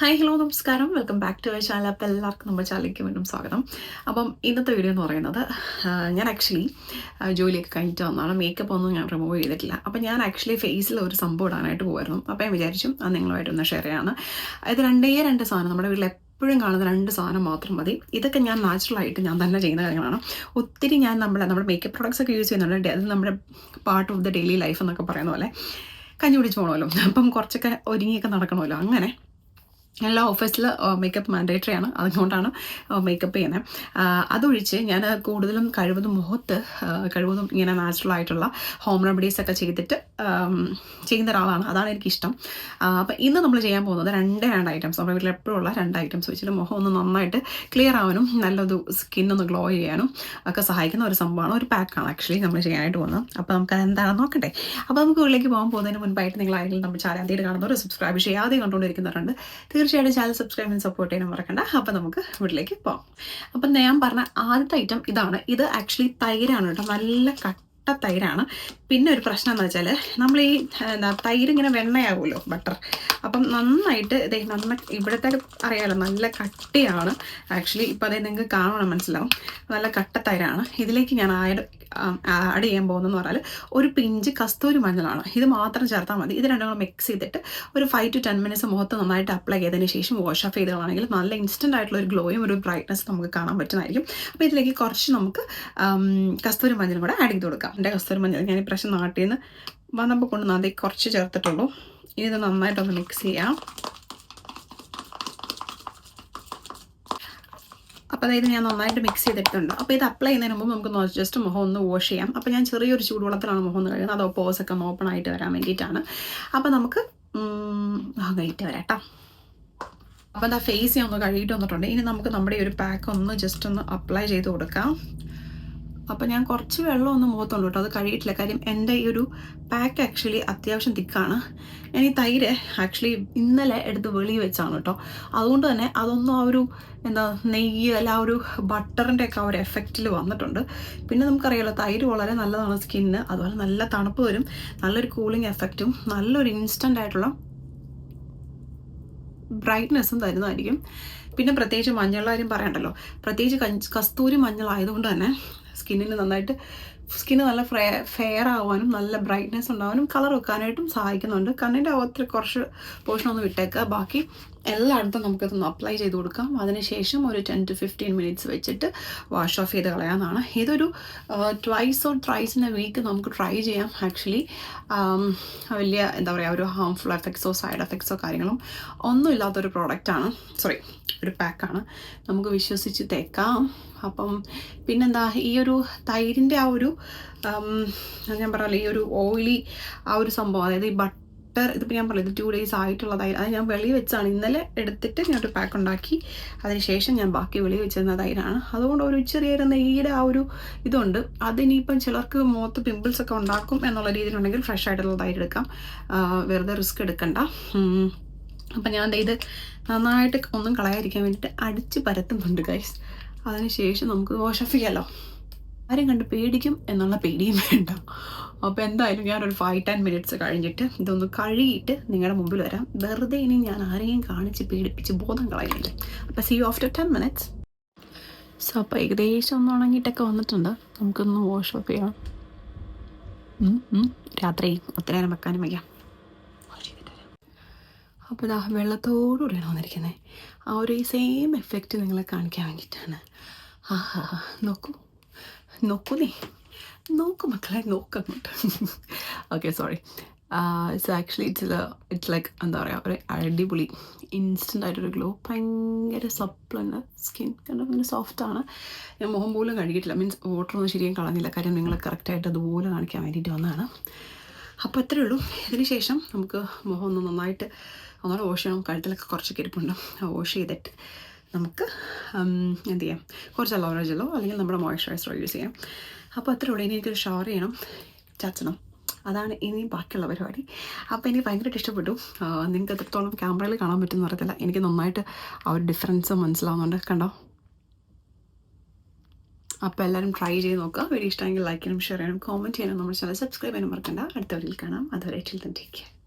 Hi hello നമസ്കാരം. Welcome back to our channel. അപ്പോൾ എല്ലാവർക്കും നമ്മുടെ ചാനലിലേക്ക് വീണ്ടും സ്വാഗതം. അപ്പം ഇന്നത്തെ വീഡിയോ എന്ന് പറയുന്നത് ഞാൻ ആക്ച്വലി ജോലിയൊക്കെ കഴിഞ്ഞിട്ട് വന്നതാണ്. മേക്കപ്പ് ഒന്നും ഞാൻ റിമൂവ് ചെയ്തിട്ടില്ല. അപ്പം ഞാൻ ആക്ച്വലി ഫേസിൽ ഒരു സംഭവം ഇടാനായിട്ട് പോകുമായിരുന്നു അപ്പോൾ ഞാൻ വിചാരിച്ചു അത് നിങ്ങളുമായിട്ടൊന്ന് ഷെയർ ചെയ്യാണ് ഇത് രണ്ടേ രണ്ട് സാധനം നമ്മുടെ വീട്ടിൽ എപ്പോഴും കാണുന്ന രണ്ട് സാധനം മാത്രം മതി. ഇതൊക്കെ ഞാൻ നാച്ചുറലായിട്ട് ഞാൻ തന്നെ ചെയ്യുന്ന കാര്യങ്ങളാണ്. ഒത്തിരി ഞാൻ നമ്മുടെ നമ്മുടെ മേക്കപ്പ് പ്രോഡക്ട്സ് ഒക്കെ യൂസ് ചെയ്യുന്നുണ്ട്. അത് നമ്മുടെ part of the daily life എന്നൊക്കെ പറയുന്ന പോലെ. കഞ്ഞി പിടിച്ച് പോകണമല്ലോ അപ്പം കുറച്ചൊക്കെ ഒരുങ്ങിയൊക്കെ നടക്കണമല്ലോ. അങ്ങനെ എല്ലാ ഓഫീസിൽ മേക്കപ്പ് മാൻഡേറ്ററി ആണ്. അതുകൊണ്ടാണ് മേക്കപ്പ് ചെയ്യുന്നത് അതൊഴിച്ച് ഞാൻ കൂടുതലും കഴിവതും മുഖത്ത് കഴിവതും ഇങ്ങനെ നാച്ചുറൽ ആയിട്ടുള്ള ഹോം റെമഡീസ് ഒക്കെ ചെയ്തിട്ട് ചെയ്യുന്ന ഒരാളാണ്. അതാണ് എനിക്കിഷ്ടം. അപ്പം ഇന്ന് നമ്മൾ ചെയ്യാൻ പോകുന്നത് രണ്ട് രണ്ട് ഐറ്റംസ് നമ്മുടെ വീട്ടിൽ എപ്പോഴും ഉള്ള രണ്ട് ഐറ്റംസ് വെച്ചിട്ട് മുഖം ഒന്ന് നന്നായിട്ട് ക്ലിയർ ആവാനും നല്ലൊരു സ്കിൻ ഒന്ന് ഗ്ലോ ചെയ്യാനും ഒക്കെ സഹായിക്കുന്ന ഒരു സംഭവമാണ്. ഒരു പാക്കാണ് ആക്ച്വലി നമ്മൾ ചെയ്യാനായിട്ട് പോകുന്നത്. അപ്പോൾ നമുക്ക് എന്താണെന്ന് നോക്കട്ടെ അപ്പോൾ നമുക്ക് വീട്ടിലേക്ക് പോകാൻ പോകുന്നതിന് മുൻപായിട്ട് നിങ്ങൾ ആരെങ്കിലും നമ്മൾ ആദ്യമായിട്ട് കാണുന്നവർ സബ്സ്ക്രൈബ് ചെയ്യാതെ കണ്ടുകൊണ്ടിരിക്കുന്നവരുണ്ട് തീർച്ചയായിട്ടും ചാനൽ സബ്സ്ക്രൈബ് ചെയ്ത് സപ്പോർട്ട് ചെയ്യാൻ മറക്കണ്ട. അപ്പോൾ നമുക്ക് വീട്ടിലേക്ക് പോകാം അപ്പം ഞാൻ പറഞ്ഞ ആദ്യത്തെ ഐറ്റം ഇതാണ്. ഇത് ആക്ച്വലി തൈരാണ് കേട്ടോ. നല്ല കട്ട തൈരാണ്. പിന്നെ ഒരു പ്രശ്നം എന്ന് വെച്ചാൽ നമ്മൾ ഈ എന്താ തൈര് ഇങ്ങനെ വെണ്ണയാവുമല്ലോ ബട്ടർ. അപ്പം നന്നായിട്ട് ഇതേ നന്ന ഇവിടുത്തെ അറിയാലോ നല്ല കട്ടിയാണ്. ആക്ച്വലി ഇപ്പം അതേ നിങ്ങൾക്ക് കാണണം മനസ്സിലാവും. നല്ല കട്ട തൈരാണ്. ഇതിലേക്ക് ഞാൻ ആഡ് ആഡ് ചെയ്യാൻ പോകുന്നതെന്ന് പറഞ്ഞാൽ ഒരു പിഞ്ച് കസ്തൂരി മഞ്ഞളാണ്. ഇത് മാത്രം ചേർത്താൽ മതി. ഇത് രണ്ടും കൂടെ മിക്സ് ചെയ്തിട്ട് ഒരു ഫൈവ് ടു ടെൻ മിനിറ്റ്സ് മുഖത്ത് നന്നായിട്ട് അപ്ലൈ ചെയ്തതിന് ശേഷം വാഷ് ഓഫ് ചെയ്തതാണെങ്കിൽ നല്ല ഇൻസ്റ്റന്റ് ആയിട്ടുള്ള ഒരു ഗ്ലോയും ഒരു ബ്രൈറ്റ്നസ് നമുക്ക് കാണാൻ പറ്റുന്നതായിരിക്കും. അപ്പോൾ ഇതിലേക്ക് കുറച്ച് നമുക്ക് കസ്തൂരി മഞ്ഞളും കൂടെ ആഡ് ചെയ്ത് കൊടുക്കാം. എന്റെ കസ്തൂരി മഞ്ഞൾ ഞാൻ ഈ പ്രാവശ്യം നാട്ടിൽ നിന്ന് വന്നപ്പോൾ കൊണ്ട് അതിൽ കുറച്ച് ചേർത്തിട്ടുള്ളൂ. ഇനി ഇത് നന്നായിട്ടൊന്ന് മിക്സ് ചെയ്യാം. അപ്പോൾ അതായത് ഞാൻ നന്നായിട്ട് മിക്സ് ചെയ്തിട്ടുണ്ട്. അപ്പോൾ ഇത് അപ്ലൈ ചെയ്യുന്നതിന് മുമ്പ് നമുക്ക് ജസ്റ്റ് മുഖം ഒന്ന് വാഷ് ചെയ്യാം. അപ്പോൾ ഞാൻ ചെറിയൊരു ചൂടുവെള്ളത്തിലാണ് മുഖം ഒന്ന് കഴുകുന്നത്. അതോ പോസൊക്കെ ഓപ്പൺ ആയിട്ട് വരാൻ വേണ്ടിയിട്ടാണ്. അപ്പോൾ നമുക്ക് മുഖം കഴിയിട്ട് വരാം കേട്ടോ അപ്പോൾ എന്താ ഫേസ് ഞാൻ ഒന്ന് കഴുകിയിട്ട് വന്നിട്ടുണ്ട്. ഇനി നമുക്ക് നമ്മുടെ ഒരു പാക്ക് ഒന്ന് ജസ്റ്റ് ഒന്ന് അപ്ലൈ ചെയ്ത് കൊടുക്കാം. അപ്പോൾ ഞാൻ കുറച്ച് വെള്ളം ഒന്ന് മുഖത്തുള്ളൂ കേട്ടോ. അത് കഴിയിട്ടില്ല കാര്യം എന്റെ ഈ ഒരു പാക്ക് ആക്ച്വലി അത്യാവശ്യം തിക്കാണ്. ഞാൻ ഈ തൈര് ആക്ച്വലി ഇന്നലെ എടുത്ത് വെളി വെച്ചാണ് കേട്ടോ. അതുകൊണ്ട് തന്നെ അതൊന്നും ആ ഒരു എന്താ നെയ്യ് അല്ല ആ ഒരു ബട്ടറിന്റെ ഒക്കെ ആ ഒരു എഫക്റ്റിൽ വന്നിട്ടുണ്ട്. പിന്നെ നമുക്കറിയാലോ തൈര് വളരെ നല്ലതാണ് സ്കിന്നിന് അതുപോലെ നല്ല തണുപ്പ് വരും നല്ലൊരു കൂളിംഗ് എഫക്റ്റും നല്ലൊരു ഇൻസ്റ്റന്റ് ആയിട്ടുള്ള ബ്രൈറ്റ്നെസ്സും തരുന്നതായിരിക്കും. പിന്നെ പ്രത്യേകിച്ച് മഞ്ഞളുടെ പറയണ്ടല്ലോ. പ്രത്യേകിച്ച് കസ്തൂരി മഞ്ഞളായതുകൊണ്ട് തന്നെ സ്കിന്നിന് നന്നായിട്ട് സ്കിന്ന് നല്ല ഫ്രേ ഫെയർ ആവാനും നല്ല ബ്രൈറ്റ്നെസ് ഉണ്ടാവാനും കളർ വെക്കാനായിട്ടും സഹായിക്കുന്നുണ്ട്. കണ്ണിന്റെ അകത്ത് കുറച്ച് പോർഷൻ ഒന്ന് വിട്ടേക്കുക ബാക്കി എല്ലായിടത്തും നമുക്കിതൊന്ന് അപ്ലൈ ചെയ്ത് കൊടുക്കാം. അതിനുശേഷം ഒരു ടെൻ ടു ഫിഫ്റ്റീൻ മിനിറ്റ്സ് വെച്ചിട്ട് വാഷ് ഓഫ് ചെയ്ത് കളയാമെന്നാണ് ഇതൊരു twice or thrice in a week നമുക്ക് ട്രൈ ചെയ്യാം. ആക്ച്വലി വലിയ എന്താ പറയുക ഒരു ഹാംഫുൾ എഫക്ട്സോ സൈഡ് എഫക്ട്സോ കാര്യങ്ങളും ഒന്നും ഇല്ലാത്തൊരു പ്രോഡക്റ്റാണ് സോറി ഒരു പാക്കാണ് നമുക്ക് വിശ്വസിച്ച് തേക്കാം. അപ്പം പിന്നെന്താ ഈ ഒരു തൈരിന്റെ ആ ഒരു ഞാൻ പറഞ്ഞല്ലോ ഈ ഒരു ഓയിലി ആ ഒരു സംഭവം അതായത് ഈ ബട്ടർ ഇതിപ്പോൾ ഞാൻ പറഞ്ഞത് ടു ഡേയ്സ് ആയിട്ടുള്ളതായി. അത് ഞാൻ വെളി വെച്ചാണ് ഇന്നലെ എടുത്തിട്ട് ഞാൻ ഒരു പാക്ക് ഉണ്ടാക്കി അതിനുശേഷം ഞാൻ ബാക്കി വെളി വെച്ചിരുന്ന തൈരാണ് അതുകൊണ്ട് ഒരു ചെറിയൊരു നെയ്യുടെ ആ ഒരു ഇതുണ്ട്. അതിനിപ്പം ചിലർക്ക് മുഖത്ത് പിമ്പിൾസ് ഒക്കെ ഉണ്ടാക്കും എന്നുള്ള രീതിയിലുണ്ടെങ്കിൽ ഫ്രഷ് ആയിട്ടുള്ള തൈര് എടുക്കാം വെറുതെ റിസ്ക് എടുക്കണ്ട. അപ്പം ഞാൻ ഇത് നന്നായിട്ട് ഒന്നും കളയാതിരിക്കാൻ വേണ്ടിയിട്ട് അടിച്ച് പരത്തുന്നുണ്ട് ഗൈസ് അതിനുശേഷം നമുക്ക് വാഷ് ഓഫ് ചെയ്യാമല്ലോ ആരും കണ്ട് പേടിക്കും എന്നുള്ള പേടിയും വേണ്ട. അപ്പോൾ എന്തായാലും ഞാനൊരു ഫൈവ് ടെൻ മിനിറ്റ്സ് കഴിഞ്ഞിട്ട് ഇതൊന്ന് കഴുകിയിട്ട് നിങ്ങളുടെ മുമ്പിൽ വരാം. വെറുതെ ഇനി ഞാൻ ആരെയും കാണിച്ച് പേടിപ്പിച്ച് ബോധം കളയുന്നില്ല അപ്പോൾ see you after ten minutes so അപ്പോൾ ഏകദേശം ഒന്ന് ഉണങ്ങിയിട്ടൊക്കെ വന്നിട്ടുണ്ട്. നമുക്കൊന്ന് വാഷ് ഓഫ് ചെയ്യാം. രാത്രി ഒത്തിരി നേരം വെക്കാനും വയ്ക്കാം അപ്പോൾ ഇതാ വെള്ളത്തോടുകൂടിയാണ് വന്നിരിക്കുന്നത് ആ ഒരു സെയിം എഫക്റ്റ് നിങ്ങളെ കാണിക്കാൻ വേണ്ടിയിട്ടാണ്. ആ ഹാ ഹാ നോക്കൂ. നോക്കൂ നീ നോക്കൂ മക്കളെ നോക്കങ്ങോട്ട് okay sorry it's actually it's it's like എന്താ പറയുക ഒരു അടിപൊളി ഇൻസ്റ്റന്റ് ആയിട്ടൊരു ഗ്ലോ ഭയങ്കര സപ്ലാണ് സ്കിൻ കാരണം ഭയങ്കര സോഫ്റ്റാണ് ഞാൻ മുഖം പോലും കഴുകിയിട്ടില്ല. മീൻസ് വാട്ടറൊന്നും ശരിയും കളഞ്ഞില്ല. കാര്യം നിങ്ങൾ കറക്റ്റായിട്ട് അതുപോലെ കാണിക്കാൻ വേണ്ടിയിട്ട് വന്നതാണ്. അപ്പോൾ അത്രേ ഉള്ളൂ. ഇതിന് ശേഷം നമുക്ക് മുഖം ഒന്ന് നന്നായിട്ട് ഒന്നുകൂടെ വാഷ് ചെയ്യണം. കഴുത്തിലൊക്കെ കുറച്ചൊക്കെ ഇരിപ്പുണ്ട്. വാഷ് ചെയ്തിട്ട്. നമുക്ക് എന്ത് ചെയ്യാം? കുറച്ച് അലോവറ ജെല്ലോ അല്ലെങ്കിൽ നമ്മുടെ മോയ്സ്ചറൈസറോ യൂസ് ചെയ്യാം. അപ്പോൾ അത്ര ഉടനെ എനിക്കൊരു ഷവർ ചെയ്യണം. ചച്ചണം. അതാണ് ഇനി ബാക്കിയുള്ള പരിപാടി. അപ്പോൾ എനിക്ക് ഭയങ്കരമായിട്ട് ഇഷ്ടപ്പെട്ടു. നിങ്ങൾക്ക് എത്രത്തോളം ക്യാമറയിൽ കാണാൻ പറ്റുമെന്ന് അറിയത്തില്ല. എനിക്ക് നന്നായിട്ട് ആ ഒരു ഡിഫറൻസ് മനസ്സിലാവുന്നുണ്ട്. കണ്ടോ? അപ്പോൾ എല്ലാവരും ട്രൈ ചെയ്ത് നോക്കുക. വീഡിയോ ഇഷ്ടമെങ്കിൽ ലൈക്ക് ചെയ്യണം ഷെയർ ചെയ്യണം കോമന്റ് ചെയ്യണം നമ്മുടെ ചാനൽ സബ്സ്ക്രൈബ് ചെയ്യാനും മറക്കണ്ട. അടുത്ത വീഡിയോയിൽ കാണാം. അതുവരെ ടേക്ക് കെയർ